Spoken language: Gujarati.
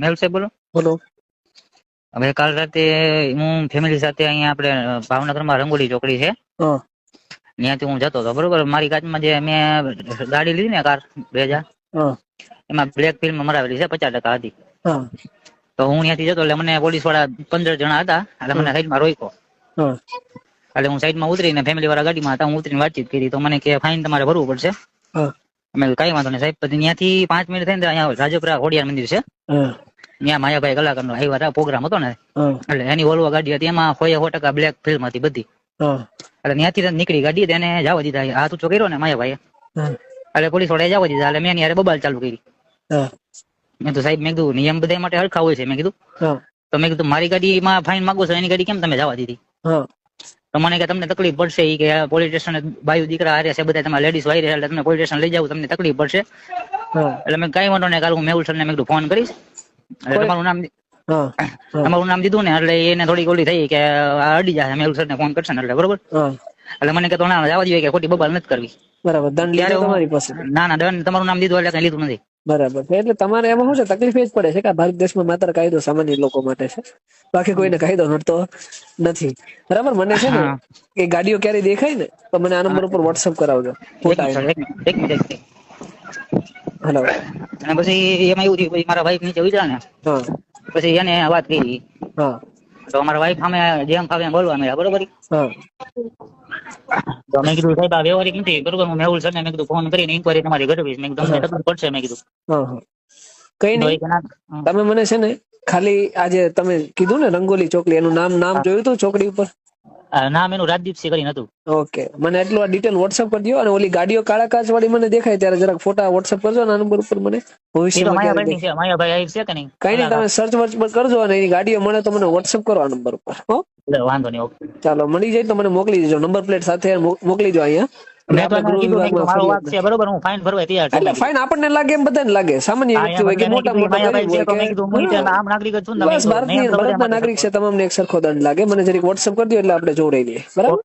મેહુલ સાહેબ બોલો. બોલો. હવે કાલ રાતે હું ફેમિલી સાથે અહીંયા આપણે ભાવનગરમાં રંગોળી ચોકડી છે. ત્યાંથી હું જતો હતો બરોબર? મારી કાચમાં જે મેં ગાડી લીધી ને કાર બે હજાર એમાં બ્લેક ફિલ્મ મરાવેલી છે પચાસ ટકા હતી. તો હું ત્યાંથી જતો એટલે મને પોલીસવાળા પંદર જણા હતા એટલે મને સાઈડમાં રોક્યો. એટલે હું સાઈડમાં ઉતરીને ફેમિલી વાળા ગાડીમાં હતા હું ઉતરીને વાતચીત કરી તો મને કે ફાઇન તમારે ભરવું પડશે. અમે કઈ વાંધો નહીં સાહેબ. પછી ત્યાંથી પાંચ મિનિટ થઈને અહીંયા રાજપુરા ખોડિયાર મંદિર છે. ત્યાં માયાભાઈ કલાકારનો આવ્યા હતા પ્રોગ્રામ હતો ને. એટલે એની વોલ્વો ગાડી હતી એમાં સો સો ટકા બ્લેક ફિલ્મ હતી બધી. એટલે ત્યાંથી નીકળી ગાડી તેને જવા દીધા. હાથ તું કર્યો ને માયાભાઈ એટલે પોલીસ વડે જવા દીધા. એટલે મેં એની બબાલ ચાલુ કરી. મેં તો સાહેબ મેં કીધું નિયમ બધા માટે હરખા હોય છે. મેં કીધું. તો મેં કીધું મારી ગાડીમાં ફાઇન માંગો છો એની ગાડી કેમ તમે જવા દીધી? તો મને કે તમને તકલીફ પડશે એ કે પોલીસ સ્ટેશન બાયુ દીકરા હારે છે બધા તમારા લેડીઝ વાયરે એટલે તમને પોલીસ સ્ટેશન લઈ જાવ તમને તકલીફ પડશે. એટલે મેં કઈ વાંધો નહીં કાલ હું મેહુલ સરને મેં કીધું ફોન કરીશ. એટલે તમારું નામ તમારું નામ દીધું ને એટલે એને થોડી ઓલી થઈ કે આ અડી જાય મેહુલ સરને ફોન કરશે ને એટલે બરોબર? એટલે મને કે તો ના જવા દઈએ કે ખોટી બબાલ નથી કરવી. બરાબર દંડ લીધો તમારી પાસે. ના ના દંડ તમારું નામ દીધું એટલે કઈ લીધું નથી. બરાબર છે. એટલે તમારે એમાં શું છે? તકલીફ એ જ પડે છે કે ભારત દેશમાં માત્ર કાયદો સામાન્ય લોકો માટે છે. બાકી કોઈને કાયદો નડતો નથી. બરાબર? મને છે ને કે ગાડીઓ ક્યારે દેખાય ને તો મને આ નંબર ઉપર વોટ્સઅપ કરાવજો. ફોટા. હલો અને પછી એમાં એવું થયું પછી મારા વાઈફ નીચે ઉતરા ને પછી એને વાત કરી. હા. તો અમારા વાઈફ સામે જેમ ફાવે બોલવા મળ્યા બરોબર? હા. તો મેં કીધું સાહેબ આ વ્યવહારિક નથી બરોબર હું મેહુલ સરને મેં કીધું ફોન કરીને ઇન્કવાયરી તમારી કરવીશ મેં કીધું તમને તકલીફ પડશે મેં કીધું. કઈ તો નહીં. તમે મને છે ને ખાલી આજે તમે કીધું ને રંગોલી ચોકડી એનું નામ નામ જોયું હતું ચોકડી ઉપર? નામ એનું રાજદીપસિંહ કરીને હતું ઓકે. મને એટલું ડિટેલ વોટ્સઅપ કરી દો અને ઓલી ગાડીઓ કાળા કાચ વાળી મને દેખાય ત્યારે જરાક ફોટા વોટ્સઅપ કરજો ને આ નંબર ઉપર મને. ભવિષ્યમાં. છે માયાભાઈ છે કે નહીં? કઈ નહીં તમે સર્ચ વર્ચ પર કરજો અને એની ગાડીઓ મળે તો મને વોટ્સઅપ કરો આ નંબર ઉપર હો. વાંધો નહીં ઓકે. ચાલો મળી જાય તો મને મોકલી દેજો. નંબર પ્લેટ સાથે મોકલી દો અહીંયા. બરોબર હું ફાઇન ભરવા તૈયાર એટલે ફાઇન આપણને લાગે એમ બધાને લાગે. સામાન્ય વ્યક્તિ હોય કે મોટા મોટા આમ છું બસ ભારતની નાગરિક છે તમામ એક સરખો દંડ લાગે. મને જરીક વોટ્સઅપ કરી દો એટલે આપણે જોડાઈ લઈએ. બરાબર?